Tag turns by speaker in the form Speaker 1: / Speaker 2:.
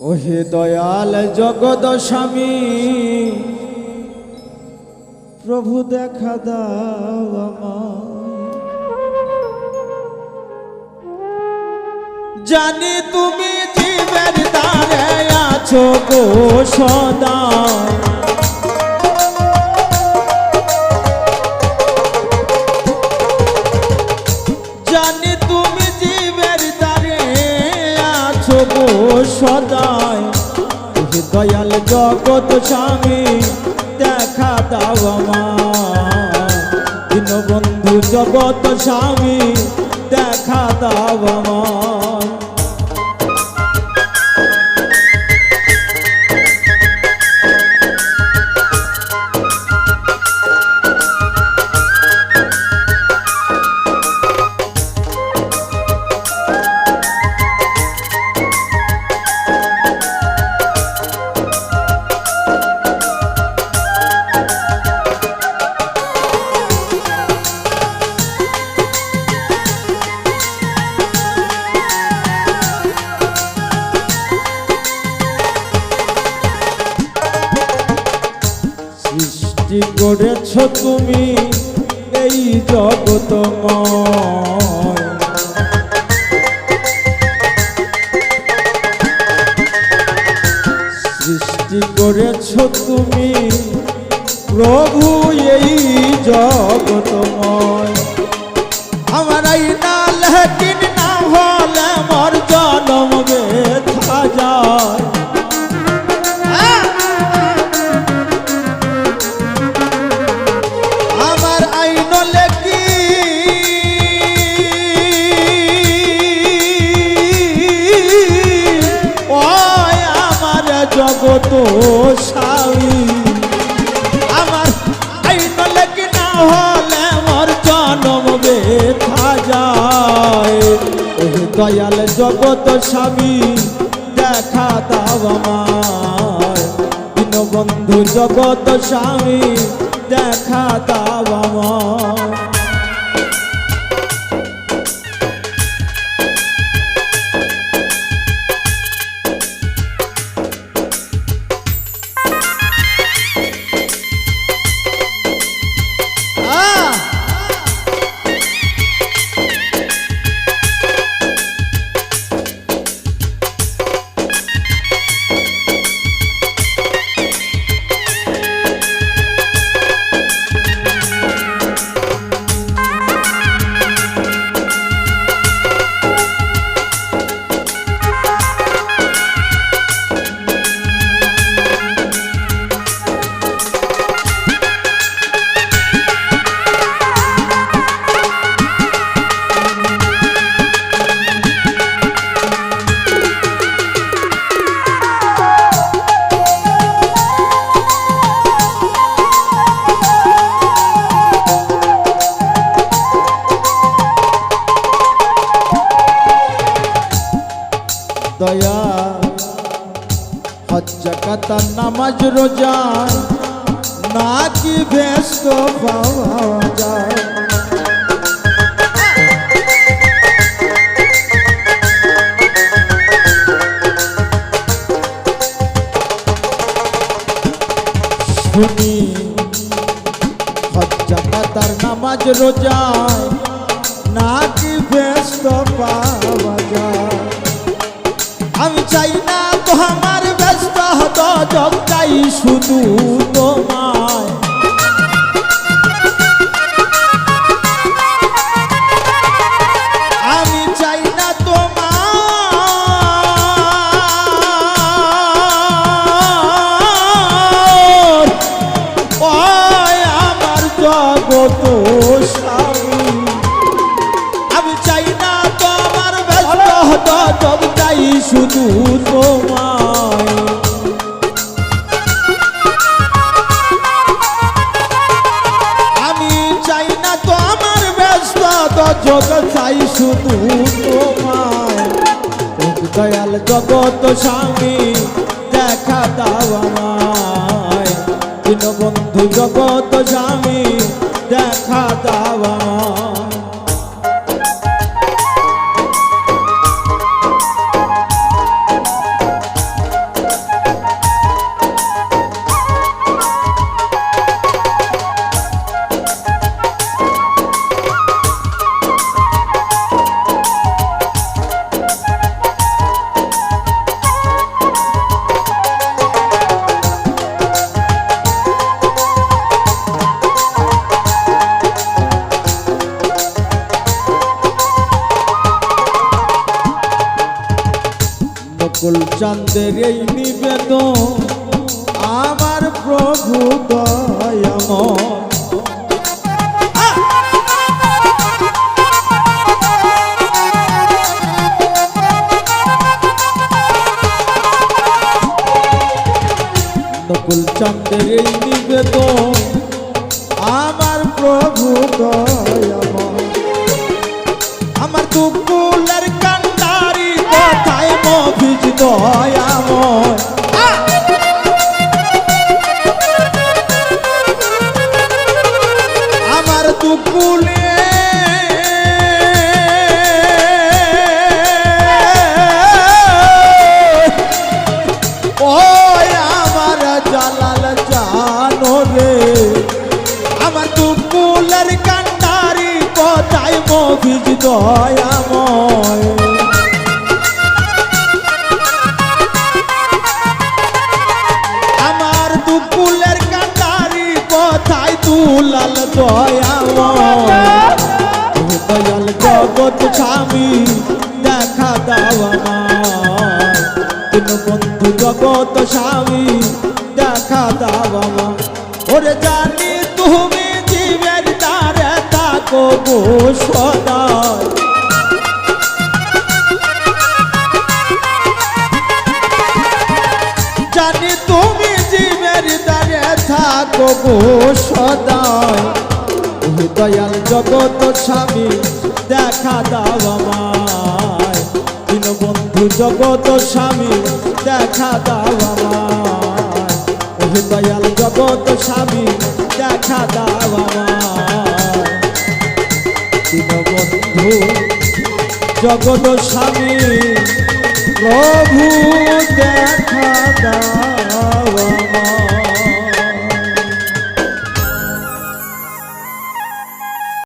Speaker 1: ওহে দয়াল জগদ স্বামী প্রভু দেখা দাও। জানি তুমি জীবের দ্বারে আছো গো সদা সদায়। দয়াল জগৎ স্বামী দেখা দাও আমার দীনবন্ধু জগৎ স্বামী দেখা দাও আমার করেছ তুমি এই জগতময় স্বামী আমার আইন লেকি না হলে মোর জনম বেথা যায়। ওহ দয়াল জগত স্বামী, দেখা দাও আমার দীনবন্ধু জগত স্বামী, দেখা দাও আমার কাতা নামাজ রোজা নাকি ব্যস্ত পাওয়া যায়। শুনি হজ্জা কাতার নামাজ রোজায় নাকি ব্যস্ত পাওয়া যায়। আমি চাই না জগ চাই শুধু তোমায়। আমি চাই না তোমার। আমার জগত আমি চাই না তোমার ব্যস্ত হতো চাই শুধু চাই শুধু তোমায়। দয়াল জগত স্বামী, দেখা দাও আমায়। বন্ধু জগত স্বামী, দেখা দাও আমায়। নকুল চন্দ্রের এই নিবেদন, আমার প্রভু দয়াময়। নকুল চন্দ্রের এই নিবেদন, আমার প্রভু দয়াময়। আমার দুকুলের কান্ডারি দয়াময়। আমার দুকুলের কান্ডারি কোথায় তুলাল দয়াময়। দয়াল জগৎ স্বামী, দেখা দাও আমায়। বন্ধু জগৎ স্বামী, দেখা দাও আমায়। ওরে জানি তুমি জীবের দ্বারে তাকো গো থাকো গো সদায় দয়াল জগত স্বামী, দেখা দাও আমায়। বন্ধু জগত স্বামী, দেখা দাও আমায়। দয়াল জগত স্বামী, দেখা দাও আমায়। বন্ধু জগত স্বামী, প্রভু, দেখা দাও